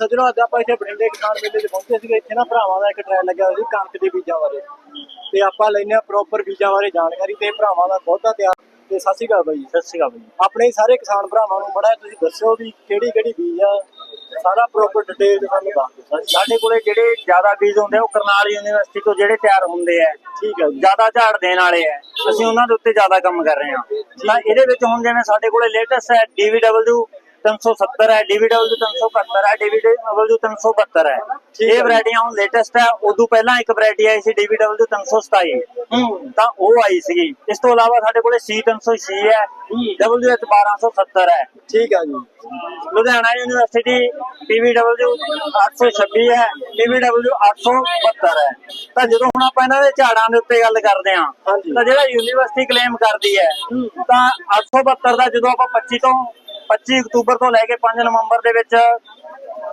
ਸੱਜਣੋ ਅੱਜ ਆਪਾਂ ਇੱਥੇ ਬਠਿੰਡੇ ਕਿਸਾਨ ਮੇਲੇ 'ਚ ਪਹੁੰਚੇ ਸੀਗੇ ਇੱਥੇ ਨਾ ਭਰਾਵਾਂ ਦਾ ਇੱਕ ਟ੍ਰੈਲ ਲੱਗਿਆ ਹੋਇਆ ਸੀ ਕਣਕ ਦੇ ਬੀਜਾਂ ਬਾਰੇ। ਤੇ ਆਪਾਂ ਲੈਨੇ ਆ ਪ੍ਰੋਪਰ ਬੀਜਾਂ ਬਾਰੇ ਜਾਣਕਾਰੀ ਤੇ ਭਰਾਵਾਂ ਦਾ ਬਹੁਤਾ ਤਿਆਰ ਤੇ ਸਤਿ ਸ਼੍ਰੀ ਅਕਾਲ ਬਾਈ। ਸਤਿ ਸ਼੍ਰੀ ਅਕਾਲ ਜੀ ਆਪਣੇ ਸਾਰੇ ਕਿਸਾਨ ਭਰਾਵਾਂ ਨੂੰ ਬੜਾ ਤੁਸੀਂ ਦੱਸਿਓ ਵੀ ਕਿਹੜੀ ਕਿਹੜੀ ਬੀਜ ਆ ਸਾਰਾ ਪ੍ਰੋਪਰ ਡਿਟੇਲ ਸਾਨੂੰ ਦੱਸ ਦਿਓ। ਸਾਡੇ ਕੋਲੇ ਜਿਹੜੇ ਜ਼ਿਆਦਾ ਬੀਜ ਹੁੰਦੇ ਆ ਉਹ ਕਰਨਾਲ ਯੂਨੀਵਰਸਿਟੀ ਤੋਂ ਜਿਹੜੇ ਤਿਆਰ ਹੁੰਦੇ ਆ ਠੀਕ ਹੈ ਜ਼ਿਆਦਾ ਝਾੜ ਦੇਣ ਵਾਲੇ ਆ ਅਸੀਂ ਉਹਨਾਂ ਦੇ ਉੱਤੇ ਜ਼ਿਆਦਾ ਕੰਮ ਕਰ ਰਹੇ ਹਾਂ। ਤਾਂ ਇਹਦੇ ਵਿੱਚ ਹੁਣ ਜਿਵੇਂ ਸਾਡੇ ਕੋਲੇ ਲੇਟੈਸਟ ਹੈ DVW 370 ਹੈ DVW 371 ਹੈ DVW 372 ਹੈ। ਠੀਕ ਇਹ। ਵੈਰਾਈਟੀਆਂ ਹੁਣ ਲੇਟੈਸਟ ਹੈ ਉਦੋਂ ਪਹਿਲਾਂ ਇੱਕ ਵੈਰਾਈਟੀ ਆਈ ਸੀ DVW 327 ਹੂੰ। ਤਾਂ ਉਹ ਆਈ ਸੀਗੀ। ਇਸ ਤੋਂ ਇਲਾਵਾ ਸਾਡੇ ਕੋਲੇ C306 ਹੈ WH 1270 ਹੈ। ਠੀਕ ਹੈ ਜੀ। ਲੁਧਿਆਣਾ ਯੂਨੀਵਰਸਿਟੀ PVW 826 ਹੈ PVW 872 ਹੈ। ਤਾਂ ਜਦੋਂ ਹੁਣ ਆਪਾਂ ਇਹਨਾਂ ਦੇ ਝਾੜਾਂ ਦੇ ਉੱਤੇ ਗੱਲ ਕਰਦੇ ਹਾਂਜੀ। ਤਾਂ ਜਿਹੜਾ ਯੂਨੀਵਰਸਿਟੀ ਕਲੇਮ ਕਰਦੀ ਹੈ ਤਾਂ 872 ਦਾ ਜਦੋਂ ਆਪਾਂ 25 ਤੋਂ 25 ਅਕਤੂਬਰ ਤੋਂ ਲੈ ਕੇ 5 ਨਵੰਬਰ ਦੇ ਵਿੱਚ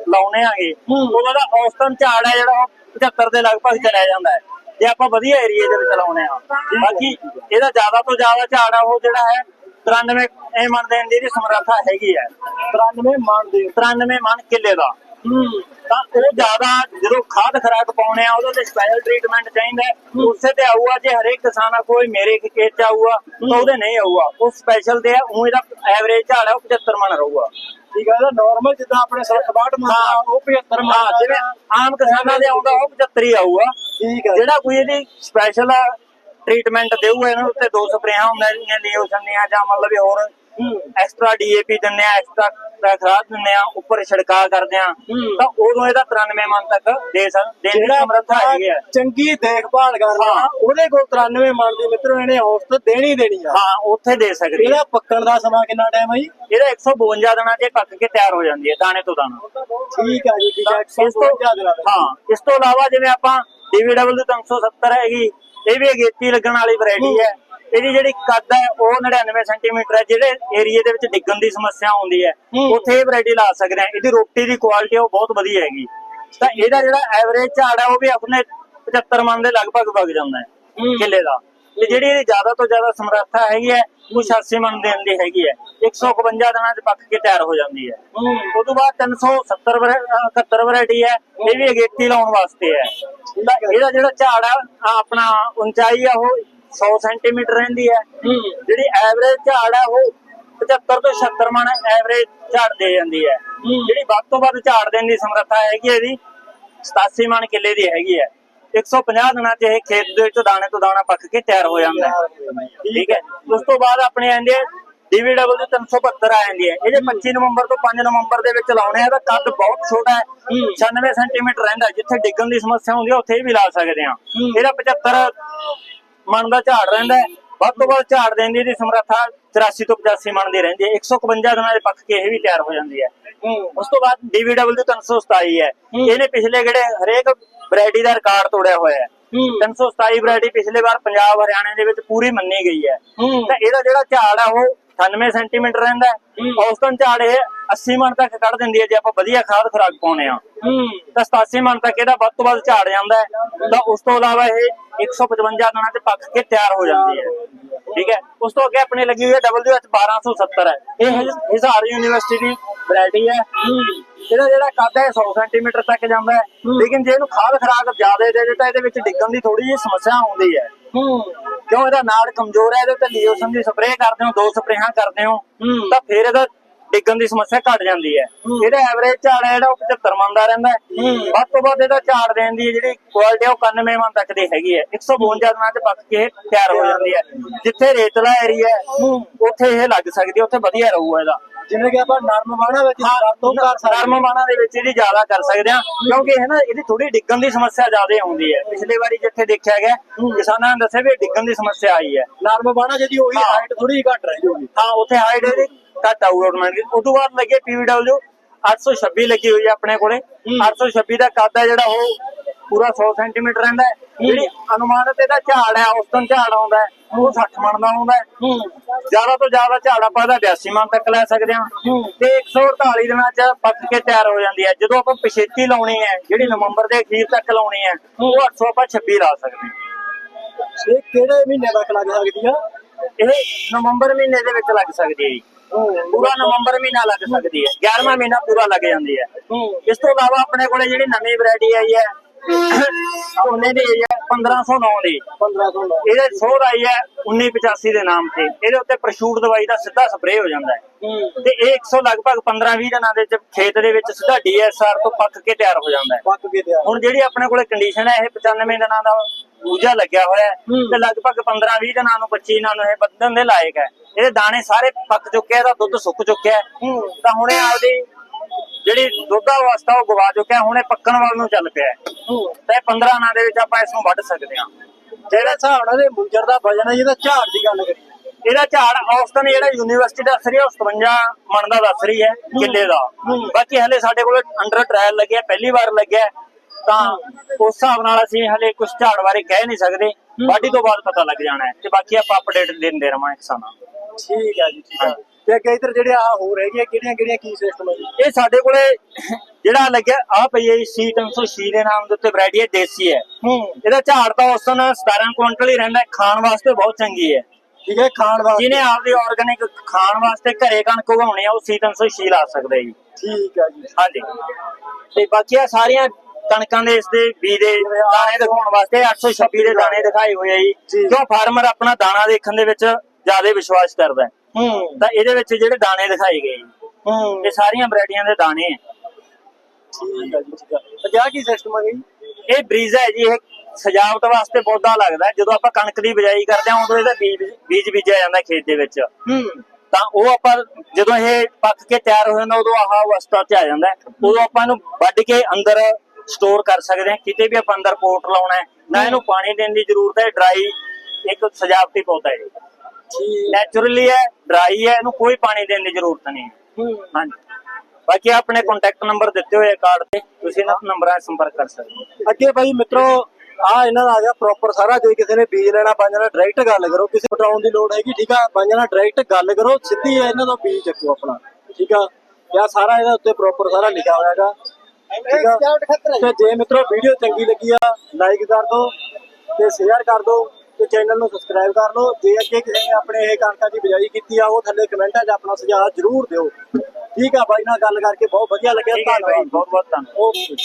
ਲਾਉਣੇ ਆਗੇ। ਉਹਦਾ ਦਾ ਔਸਤਨ ਝਾੜ ਹੈ ਜਿਹੜਾ ਉਹ 75 ਦੇ ਲਗਭਗ ਚਲਿਆ ਜਾਂਦਾ ਹੈ। ਜੇ ਆਪਾਂ ਵਧੀਆ ਏਰੀਆ ਦੇ ਵਿੱਚ ਲਾਉਣੇ ਆ। ਬਾਕੀ ਇਹਦਾ ਜ਼ਿਆਦਾ ਤੋਂ ਜ਼ਿਆਦਾ ਝਾੜ ਆ ਉਹ ਜਿਹੜਾ ਹੈ 93 ਇਹ ਮਣ ਦੇਣ ਦੀ ਸਮਰੱਥਾ ਹੈਗੀ ਹੈ। 93 ਮੰਨ ਦੇ। 93 ਮਣ ਕਿੱਲੇ ਦਾ। ਤਾਂ ਉਹ ਜ਼ਿਆਦਾ ਜਦੋਂ ਖਾਦ ਖਰਾਕ ਪਾਉਣੇ ਆ ਉਹਦੇ ਤੇ ਸਪੈਸ਼ਲ ਟ੍ਰੀਟਮੈਂਟ ਚਾਹੀਦਾ। ਉਸੇ ਤੇ ਆਊਗਾ ਜੇ ਹਰੇਕ ਕਿਸਾਨ ਆ ਕੋਈ ਮੇਰੇ ਖੇਤ ਚ ਆਊਗਾ ਤਾਂ ਉਹਦੇ ਨਹੀਂ ਆਊਗਾ। ਉਹ ਸਪੈਸ਼ਲ ਤੇ ਆ ਉਹ ਇਹਦਾ ਐਵਰੇਜ ਝਾੜ ਉਹ 75 ਮਣ ਰਹੂਗਾ। ਠੀਕ ਹੈ ਨਾਰਮਲ ਜਿੱਦਾਂ ਆਪਣੇ 60 62 ਮੰਨ ਹਾਂ। ਉਹ 75 ਹਾਂ ਮੰਨ ਜਿਵੇਂ ਆਮ ਕਿਸਾਨਾਂ ਦੇ ਆਉਂਦਾ ਉਹ 75 ਹੀ ਆਊਗਾ। ਠੀਕ ਹੈ ਜਿਹੜਾ ਕੋਈ ਇਹਦੀ ਸਪੈਸ਼ਲ ਟ੍ਰੀਟਮੈਂਟ ਦੇਊਗਾ ਇਹਨਾਂ ਉੱਤੇ ਦੋ ਸਪਰੇਆਂ ਹੁੰਦੀਆਂ ਲੀਓਸ਼ਨ ਦੀਆਂ ਜਾਂ ਮਤਲਬ ਹੋਰ ਐਕਸਟਰਾ ਡੀਏਪੀ ਦਿੰਦੇ ਆ ਐਕਸਟਰਾ ਖਾਦ ਦਿੰਦੇ ਆ ਉੱਪਰ ਛਿੜਕਾਅ ਕਰਦੇ ਆ ਤਾਂ ਉਦੋਂ ਇਹਦਾ 93 ਮਨ ਤੱਕ ਦੇ ਸਕ ਦੇਣ ਦੀ ਸਮਰੱਥਾ ਹੈਗੀ ਚੰਗੀ ਦੇਖਭਾਲ ਕਰਦਾ ਹਾਂ। ਉਹਦੇ ਕੋਲ 93 ਮੰਨ ਦੀ ਮਿੱਤਰੋ ਇਹਨੇ ਔਸਤ ਦੇਣੀ ਦੇਣੀ ਆ। ਹਾਂ ਉੱਥੇ ਦੇ ਸਕਦੀ ਇਹਦਾ ਪੱਕਣ ਦਾ ਸਮਾਂ ਕਿੰਨਾ ਟਾਈਮ ਹੈ ਜੀ? ਇਹਦਾ 152 ਦਿਨਾਂ 'ਚ ਇਹ ਪੱਕ ਕੇ ਤਿਆਰ ਹੋ ਜਾਂਦੀ ਹੈ ਦਾਣੇ ਤੋਂ ਦਾਣਾ। ਠੀਕ ਹੈ ਜੀ ਠੀਕ ਤੋਂ 152 ਦਿਨਾਂ ਹਾਂ ਇਸ ਤੋਂ ਇਲਾਵਾ ਜਿਵੇਂ ਆਪਾਂ DVW 370 ਹੈਗੀ ਇਹ ਵੀ ਅਗੇਤੀ ਲੱਗਣ ਵਾਲੀ ਵੈਰਾਈਟੀ ਹੈ। ਇਹਦੀ ਜਿਹੜੀ ਕੱਦ ਹੈ ਉਹ 99 ਸੈਂਟੀਮੀਟਰ ਹੈ ਜਿਹੜੇ ਏਰੀਆ ਦੇ ਵਿੱਚ ਡਿੱਗਣ ਦੀ ਸਮੱਸਿਆ ਆਉਂਦੀ ਹੈ ਉੱਥੇ ਇਹ ਵੈਰਾਈਟੀ ਲਾ ਸਕਦੇ ਆ ਇਹਦੀ ਰੋਟੀ ਦੀ ਕੁਆਲਿਟੀ ਉਹ ਬਹੁਤ ਵਧੀਆ ਹੈਗੀ। ਤਾਂ ਇਹਦਾ ਜਿਹੜਾ ਐਵਰੇਜ ਝਾੜ ਹੈ ਉਹ ਵੀ ਆਪਣੇ 75 ਮਣ ਦੇ ਲਗਭਗ ਵਗ ਜਾਂਦਾ ਹੈ ਕਿੱਲੇ ਦਾ। ਤੇ ਜਿਹੜੀ ਇਹਦੀ ਜ਼ਿਆਦਾ ਤੋਂ ਜ਼ਿਆਦਾ ਸਮਰੱਥਾ ਹੈਗੀ ਹੈ ਉਹ 86 ਮਣ ਦੇਣ ਦੀ ਹੈਗੀ ਹੈ। 151 ਦਿਨਾਂ 'ਚ ਪੱਕ ਕੇ ਤਿਆਰ ਹੋ ਜਾਂਦੀ ਹੈ। ਉਸ ਤੋਂ ਬਾਅਦ 370 ਵਰਾ- ਅਹ 71 ਵੈਰਾਈਟੀ ਹੈ ਇਹ ਵੀ ਅਗੇਤੀ ਲਾਉਣ ਵਾਸਤੇ ਹੈ। ਇਹਦਾ ਜਿਹੜਾ ਝਾੜ ਆ ਆਪਣਾ ਉਚਾਈ ਆ ਉਹ 100 ਸੈਂਟੀਮੀਟਰ ਰਹਿੰਦੀ ਹੈ। ਜਿਹੜੀ ਐਵਰੇਜ ਝਾੜ ਹੈ ਉਹ 75 ਤੋਂ 76 ਮਣ ਐਵਰੇਜ ਝਾੜ ਦੇ ਜਾਂਦੀ ਹੈ। ਜਿਹੜੀ ਵੱਧ ਤੋਂ ਵੱਧ ਝਾੜ ਦੇਣ ਦੀ ਸਮਰੱਥਾ ਹੈਗੀ ਹੈ ਇਹਦੀ 87 ਮਣ ਕਿੱਲੇ ਦੀ ਹੈਗੀ ਹੈ। 150 ਦਿਨਾਂ 'ਚ ਇਹ ਖੇਤ ਦੇ ਵਿੱਚੋਂ ਦਾਣੇ ਤੋਂ ਦਾਣਾ ਪੱਕ ਕੇ ਤਿਆਰ ਹੋ ਜਾਂਦਾ ਹੈ। ਠੀਕ ਹੈ। ਉਸ ਤੋਂ ਬਾਅਦ ਆਪਣੇ ਆਂਦੇ DVW 372 ਆ ਜਾਂਦੀ ਹੈ। ਇਹਦੇ 25 ਨਵੰਬਰ ਤੋਂ 5 ਨਵੰਬਰ ਦੇ ਵਿੱਚ ਲਾਉਣੇ ਆ ਇਹਦਾ ਕੱਦ ਬਹੁਤ ਛੋਟਾ ਹੈ। 96 ਸੈਂਟੀਮੀਟਰ ਰਹਿੰਦਾ। ਜਿੱਥੇ ਡਿੱਗਣ ਦੀ ਸਮੱਸਿਆ ਹੁੰਦੀ ਹੈ ਉੱਥੇ ਵੀ ਲਾ ਸਕਦੇ ਆ ਇਹਦਾ 75 ਮਣ ਦਾ ਝਾੜ ਰਹਿੰਦਾ ਹੈ। ਵੱਧ ਤੋਂ ਵੱਧ ਝਾੜ ਦੇਣ ਦੀ ਸਮਰੱਥਾ 84 ਤੋਂ 85 ਮਣ ਦੀ ਰਹਿੰਦੀ ਹੈ। 151 ਦਿਨਾਂ ਦੇ ਪੱਕ ਕੇ ਇਹ ਵੀ ਤਿਆਰ ਹੋ ਜਾਂਦੀ ਹੈ। ਉਸ ਤੋਂ ਬਾਅਦ DVW 327 ਹੈ। ਇਹਨੇ ਪਿਛਲੇ ਜਿਹੜੇ ਹਰੇਕ ਵੈਰਾਈਟੀ ਦਾ ਰਿਕਾਰਡ ਤੋੜਿਆ ਹੋਇਆ ਹੈ। 327 ਵੈਰਾਈਟੀ ਪਿਛਲੇ ਵਾਰ ਪੰਜਾਬ ਹਰਿਆਣੇ ਦੇ ਵਿੱਚ ਪੂਰੀ ਮੰਨੀ ਗਈ ਹੈ। ਤਾਂ ਇਹਦਾ ਜਿਹੜਾ ਝਾੜ ਹੈ ਉਹ 98 ਸੈਂਟੀਮੀਟਰ ਰਹਿੰਦਾ ਔਸਤਨ ਝਾੜ ਇਹ 80 ਮਣ ਤੱਕ ਕੱਢ ਦਿੰਦੀ ਹੈ ਜੇ ਆਪਾਂ ਵਧੀਆ ਖਾਦ ਖੁਰਾਕ ਪਾਉਨੇ ਆ ਤਾਂ 87 ਮਣ ਤੱਕ ਇਹਦਾ ਵੱਧ ਤੋਂ ਵੱਧ ਝਾੜ ਜਾਂਦਾ ਤਾਂ ਉਸ ਤੋਂ ਇਲਾਵਾ ਇਹ 155 ਦਿਨਾਂ ਤੇ ਪੱਕ ਕੇ ਤਿਆਰ ਹੋ ਜਾਂਦੀ ਹੈ। ਠੀਕ ਹੈ? ਉਸ ਤੋਂ ਅੱਗੇ ਆਪਣੇ ਲੱਗੀ ਹੋਈ ਹੈ WH 1270 ਹੈ। ਇਹ ਹਿਸਾਰ ਯੂਨੀਵਰਸਿਟੀ ਦੀ ਵੈਰਾਈਟੀ ਹੈ। ਇਹਦਾ ਜਿਹੜਾ ਕੱਦ ਹੈ 100 ਸੈਂਟੀਮੀਟਰ ਤੱਕ ਜਾਂਦਾ ਹੈ। ਲੇਕਿਨ ਜੇ ਇਹਨੂੰ ਖਾਦ ਖਰਾਕ ਜ਼ਿਆਦਾ ਦੇ ਦਿੱਤਾ ਇਹਦੇ ਵਿੱਚ ਡਿੱਗਣ ਦੀ ਥੋੜੀ ਜਿਹੀ ਸਮੱਸਿਆ ਆਉਂਦੀ ਹੈ। ਕਿਉਂ ਇਹਦਾ ਨਾੜ ਕਮਜ਼ੋਰ ਹੈ? ਇਹਦੇ ਤੇ ਲੀਓਸਨ ਦੀ ਸਪਰੇਅ ਕਰਦੇ ਹੋ ਦੋ ਸਪਰੇਹਾਂ ਕਰਦੇ ਹੋ। ਤਾਂ ਫਿਰ ਇਹਦਾ ਡਿੱਗਣ ਦੀ ਸਮੱਸਿਆ ਘਟ ਜਾਂਦੀ ਹੈ। ਇਹਦਾ ਐਵਰੇਜ ਝਾੜ ਹੈ ਜਿਹੜਾ ਉਹ 75 ਮਣ ਦਾ ਰਹਿੰਦਾ ਹੈ। ਵੱਧ ਤੋਂ ਵੱਧ ਇਹਦਾ ਝਾੜ ਦੇਣ ਦੀ ਜਿਹੜੀ ਕੁਆਲਿਟੀ ਹੈ ਉਹ 91 ਮਣ ਤੱਕ ਦੀ ਹੈਗੀ ਹੈ। 152 ਦਿਨਾਂ ਚ ਪੱਕ ਕੇ ਤਿਆਰ ਹੋ ਜਾਂਦੀ ਹੈ। ਜਿੱਥੇ ਰੇਤਲਾ ਏਰੀਆ ਹੈ ਉੱਥੇ ਇਹ ਲੱਗ ਸਕਦੀ ਹੈ ਉੱਥੇ ਵਧੀਆ ਰਹੂਗਾ ਇਹਦਾ। ਜਿਵੇਂ ਕਿ ਆਪਾਂ ਨਰਮ ਵਾਣਾ ਵਿੱਚ ਵਰਤੋਂ ਕਰ ਨਰਮ ਬਾਣਾ ਦੇ ਵਿੱਚ ਇਹਦੀ ਜ਼ਿਆਦਾ ਕਰ ਸਕਦੇ ਹਾਂ ਕਿਉਂਕਿ ਇਹ ਨਾ ਇਹਦੀ ਥੋੜੀ ਡਿੱਗਣ ਦੀ ਸਮੱਸਿਆ ਜ਼ਿਆਦਾ ਆਉਂਦੀ ਹੈ। ਪਿਛਲੇ ਵਾਰੀ ਜਿੱਥੇ ਦੇਖਿਆ ਗਿਆ ਕਿਸਾਨਾਂ ਨੇ ਦੱਸਿਆ ਵੀ ਡਿੱਗਣ ਦੀ ਸਮੱਸਿਆ ਆਈ ਹੈ। ਨਰਮ ਵਾਣਾ ਜਿਹਦੀ ਉਹੀ। ਹਾਈਟ ਥੋੜੀ ਘੱਟ ਰਹੀ ਹੋਗੀ ਹਾਂ ਉੱਥੇ ਹਾਈਟ ਇਹਦੀ ਘੱਟ ਆਊ ਆਟੋਮੈਟਿਕ ਉਸ ਤੋਂ ਬਾਅਦ ਲੱਗੇ PVW 826 ਲੱਗੀ ਹੋਈ ਹੈ ਆਪਣੇ ਕੋਲੇ। 826 ਦਾ ਕੱਦ ਹੈ ਜਿਹੜਾ ਉਹ ਪੂਰਾ 100 ਸੈਂਟੀਮੀਟਰ ਰਹਿੰਦਾ ਜਿਹੜੀ ਅਨੁਮਾਨਿਤ ਇਹਦਾ ਝਾੜ ਹੈ ਉਸ ਤੋਂ ਝਾੜ ਆਉਂਦਾ ਉਹ 60 ਮਣ ਦਾ ਆਉਂਦਾ ਜ਼ਿਆਦਾ ਤੋਂ ਜ਼ਿਆਦਾ ਝਾੜ ਆਪਾਂ ਇਹਦਾ 82 ਮਣ ਤੱਕ ਲੈ ਸਕਦੇ ਹਾਂ। ਤੇ 148 ਦਿਨਾਂ ਚ ਪੱਕ ਕੇ ਤਿਆਰ ਹੋ ਜਾਂਦੀ ਹੈ। ਜਦੋਂ ਆਪਾਂ ਪਛੇਤੀ ਲਾਉਣੀ ਹੈ ਜਿਹੜੀ ਨਵੰਬਰ ਦੇ ਅਖੀਰ ਤੱਕ ਲਾਉਣੀ ਹੈ ਉਹ 800 ਆਪਾਂ 26 ਲਾ ਸਕਦੇ ਹਾਂ। ਇਹ ਕਿਹੜੇ ਮਹੀਨੇ ਤੱਕ ਲੱਗ ਸਕਦੀ ਆ? ਇਹ ਨਵੰਬਰ ਮਹੀਨੇ ਦੇ ਵਿੱਚ ਲੱਗ ਸਕਦੀ ਹੈ ਜੀ। ਪੂਰਾ ਨਵੰਬਰ ਮਹੀਨਾ ਲੱਗ ਸਕਦੀ ਹੈ। 11ਵਾਂ ਮਹੀਨਾ ਪੂਰਾ ਲੱਗ ਜਾਂਦੀ ਹੈ। ਇਸ ਤੋਂ ਇਲਾਵਾ ਆਪਣੇ ਕੋਲੇ ਜਿਹੜੀ ਨਵੀਂ ਵੈਰਾਈਟੀ ਆਈ ਹੈ ਉਹਨੇ ਦੀ ਹੈ 1509 ਦੀ। 1500 ਦਾ ਇਹਦੇ ਸੋਧ ਆਈ ਹੈ 1985 ਦੇ ਨਾਮ ਤੇ। ਇਹਦੇ ਉੱਤੇ ਪ੍ਰਸ਼ੂਟ ਦਵਾਈ ਦਾ ਸਿੱਧਾ ਸਪਰੇਅ ਹੋ ਜਾਂਦਾ ਹੈ। ਤੇ ਇਹ 100 ਲਗਭਗ 15-20 ਦਿਨਾਂ ਦੇ ਵਿੱਚ ਖੇਤ ਦੇ ਵਿੱਚ ਸਿੱਧਾ ਡੀਐਸਆਰ ਤੋਂ ਪੱਕ ਕੇ ਤਿਆਰ ਹੋ ਜਾਂਦਾ ਹੈ। ਪੱਕ ਕੇ ਤਿਆਰ। ਹੁਣ ਜਿਹੜੀ ਆਪਣੇ ਕੋਲੇ ਕੰਡੀਸ਼ਨ ਹੈ ਇਹ 95 ਦਿਨਾਂ ਦਾ ਬੂਝਾ ਲੱਗਿਆ ਹੋਇਆ। ਤੇ ਲਗਭਗ 15-20 ਦਿਨਾਂ ਨੂੰ 25 ਦਿਨਾਂ ਨੂੰ ਇਹ ਵੱਧਣ ਦੇ ਲਾਇਕ ਹੈ। ਇਹਦੇ ਦਾਣੇ ਸਾਰੇ ਪੱਕ ਚੁੱਕੇ ਆ ਇਹਦਾ ਦੁੱਧ ਸੁੱਕ ਚੁੱਕਿਆ ਤਾਂ ਹੁਣ ਇਹ ਆਪਦੀ ਜਿਹੜੀ ਦੁੱਧ ਅਵਸਥਾ ਉਹ ਗਵਾ ਚੁੱਕਿਆ ਹੁਣ ਇਹ ਪੱਕਣ ਵੱਲ ਨੂੰ ਚੱਲ ਪਿਆ ਹੈ। ਤੇ 15 ਦਿਨਾਂ ਦੇ ਵਿੱਚ ਆਪਾਂ ਇਸ ਨੂੰ ਵੱਢ ਸਕਦੇ ਹਾਂ। ਜਿਹੜਾ ਹਿਸਾਬ ਨਾਲ ਇਹ ਮੁੰਜਰ ਦਾ ਵਜਨ ਹੈ ਜਿਹਦਾ ਝਾੜ ਦੀ ਗੱਲ ਕਰੀਏ। ਇਹਦਾ ਝਾੜ ਔਸਤਨ ਜਿਹੜਾ ਯੂਨੀਵਰਸਿਟੀ ਦੱਸ ਰਹੀ ਹੈ ਉਹ 57 ਮਣ ਦਾ ਦੱਸ ਰਹੀ ਹੈ ਕਿੱਲੇ ਦਾ। ਬਾਕੀ ਹਲੇ ਸਾਡੇ ਕੋਲ ਅੰਡਰ ਟ੍ਰਾਇਲ ਲੱਗਿਆ ਪਹਿਲੀ ਵਾਰ ਲੱਗਿਆ ਤਾਂ ਉਸ ਹਿਸਾਬ ਨਾਲ ਅਸੀਂ ਹਲੇ ਕੁਝ ਝਾੜ ਬਾਰੇ ਕਹਿ ਨਹੀਂ ਸਕਦੇ। ਵਾਢੀ ਤੋਂ ਬਾਅਦ ਪਤਾ ਲੱਗ ਜਾਣਾ ਹੈ ਤੇ ਬਾਕੀ ਆਪਾਂ ਅਪਡੇਟ ਦਿੰਦੇ ਰਵਾਂਗੇ ਕਿਸਾਨਾਂ ਨੂੰ। ਠੀਕ ਹੈ ਜੀ ਠੀਕ ਹੈ। ਤੇ ਅੱਗੇ ਇਧਰ ਜਿਹੜੇ ਆ ਹੋਰ ਹੈਗੇ ਕਿਹੜੀਆਂ ਕਿਹੜੀਆਂ ਕੀ ਸਿਸਟਮ ਹੈ ਇਹ ਸਾਡੇ ਕੋਲੇ ਜਿਹੜਾ ਲੱਗਿਆ ਆ ਪਈ ਹੈ ਸੀ 306 ਦੇ ਨਾਮ ਦੇ ਉੱਤੇ ਵੈਰਾਈਟੀ ਹੈ ਦੇਸੀ ਹੈ। ਹੂੰ। ਇਹਦਾ ਝਾੜ ਤਾਂ ਔਸਤਨ 17 ਕੁਇੰਟਲ ਹੀ ਰਹਿੰਦਾ ਖਾਣ ਵਾਸਤੇ ਬਹੁਤ ਚੰਗੀ ਹੈ। ਠੀਕ ਹੈ ਖਾਣ ਵਾਸਤੇ। ਜਿਹਨੇ ਆਪਦੀ ਆਰਗੈਨਿਕ ਖਾਣ ਵਾਸਤੇ ਘਰੇ ਕਣਕ ਉਗਾਉਣੀ ਆ ਉਹ ਸੀ 306 ਲਾ ਸਕਦਾ ਜੀ। ਠੀਕ ਹੈ ਜੀ। ਹਾਂਜੀ। ਤੇ ਬਾਕੀ ਆ ਸਾਰੀਆਂ ਕਣਕਾਂ ਦੇ ਇਸ ਦੇ ਬੀ ਦੇ ਦਾਣੇ ਦਿਖਾਉਣ ਵਾਸਤੇ 826 ਦੇ ਦਾਣੇ ਦਿਖਾਏ ਹੋਏ ਆ ਜੀ। ਜੀ। ਕਿਉਂ ਫਾਰਮਰ ਆਪਣਾ ਦਾਣਾ ਦੇਖਣ ਦੇ ਵਿੱਚ ਜ਼ਿਆਦਾ ਵਿਸ਼ਵਾਸ ਕਰਦਾ ਹੈ? ਹੂੰ। ਤਾਂ ਇਹਦੇ ਵਿੱਚ ਜਿਹੜੇ ਦਾਣੇ ਦਿਖਾਏ ਗਏ ਜੀ, ਹੂੰ। ਇਹ ਸਾਰੀਆਂ ਵੈਰਾਈਟੀਆਂ ਦੇ ਦਾਣੇ ਹੈ ਠੀਕ ਜੀ ਆਹ ਕੀ ਸਿਸਟਮ ਹੈ ਜੀ ਇਹ ਬਰੀਜ਼ ਹੈ ਜੀ ਇਹ ਸਜਾਵਟ ਵਾਸਤੇ ਪੌਦਾ ਲੱਗਦਾ। ਜਦੋਂ ਆਪਾਂ ਕਣਕ ਦੀ ਬਿਜਾਈ ਕਰਦੇ ਹਾਂ ਉਦੋਂ ਇਹਦਾ ਬੀਜ ਬੀਜ ਬੀਜਿਆ ਜਾਂਦਾ ਖੇਤ ਦੇ ਵਿੱਚ। ਹੂੰ। ਤਾਂ ਉਹ ਆਪਾਂ ਜਦੋਂ ਇਹ ਪੱਕ ਕੇ ਤਿਆਰ ਹੋ ਜਾਂਦਾ ਉਦੋਂ ਆਹ ਅਵਸਥਾ 'ਚ ਆ ਜਾਂਦਾ। ਉਦੋਂ ਆਪਾਂ ਇਹਨੂੰ ਵੱਢ ਕੇ ਅੰਦਰ ਸਟੋਰ ਕਰ ਸਕਦੇ ਹਾਂ। ਕਿਤੇ ਵੀ ਆਪਾਂ ਅੰਦਰ ਪੋਟ ਲਾਉਣਾ ਹੈ ਨਾ ਇਹਨੂੰ ਪਾਣੀ ਦੇਣ ਦੀ ਜ਼ਰੂਰਤ ਹੈ। ਡਰਾਈ ਇੱਕ ਸਜਾਵਟੀ ਪੌਦਾ ਹੈ। ਨੈਚੁਰਲੀ ਹੈ ਡਰਾਈ ਹੈ ਇਹਨੂੰ ਕੋਈ ਪਾਣੀ ਦੇਣ ਦੀ ਜ਼ਰੂਰਤ ਨਹੀਂ। ਹੈ। ਹਾਂਜੀ। ਬਾਕੀ ਆਪਣੇ ਕੰਟੈਕਟ ਨੰਬਰ ਦਿੱਤੇ ਹੋਏ ਆ ਕਾਰਡ ਤੇ ਤੁਸੀਂ ਇਹਨਾਂ ਨੰਬਰਾਂ 'ਤੇ ਸੰਪਰਕ ਕਰ ਸਕਦੇ ਹੋ। ਅੱਗੇ ਭਾਈ ਮਿੱਤਰੋ ਆ ਇਹਨਾਂ ਦਾ ਆ ਗਿਆ ਪ੍ਰੋਪਰ ਸਾਰਾ ਜੇ ਕਿਸੇ ਨੇ ਬੀਜ ਲੈਣਾ ਬਾਂਝਾ ਨਾਲ ਡਾਇਰੈਕਟ ਗੱਲ ਕਰੋ ਕਿਸੇ ਪਟਾਉਣ ਦੀ ਲੋੜ ਹੈਗੀ ਠੀਕ ਆ? ਬਾਂਝਾ ਨਾਲ ਡਾਇਰੈਕਟ ਗੱਲ ਕਰੋ ਸਿੱਧੀ ਇਹਨਾਂ ਤੋਂ ਬੀਜ ਚੱਕੋ ਆਪਣਾ ਠੀਕ ਆ? ਯਾ ਸਾਰਾ ਇਹਦਾ ਉੱਤੇ ਪ੍ਰੋਪਰ ਸਾਰਾ ਲਿਖਿਆ ਹੋਇਆ ਹੈਗਾ ਠੀਕ ਆ? ਤੇ ਜੇ ਮਿੱਤਰੋ ਵੀਡੀਓ ਚੰਗੀ ਲੱਗੀ ਆ ਲਾਈਕ ਕਰ ਦਿਓ ਤੇ ਸ਼ੇਅਰ ਕਰ ਦਿਓ। ਤੇ ਚੈਨਲ ਨੂੰ ਸਬਸਕ੍ਰਾਈਬ ਕਰ ਲਓ। ਜੇ ਅੱਗੇ ਕਿਸੇ ਨੇ ਆਪਣੇ ਇਹ ਕਣਕਾਂ ਦੀ ਬਿਜਾਈ ਕੀਤੀ ਆ ਉਹ ਥੱਲੇ ਕਮੈਂਟਾਂ 'ਚ ਆਪਣਾ ਸੁਝਾਅ ਜ਼ਰੂਰ ਦਿਓ। ਠੀਕ ਆ ਬਾਈ ਨਾਲ ਗੱਲ ਕਰਕੇ ਬਹੁਤ ਵਧੀਆ ਲੱਗਿਆ। ਧੰਨਵਾਦ ਬਹੁਤ ਬਹੁਤ ਧੰਨਵਾਦ। ਓਕੇ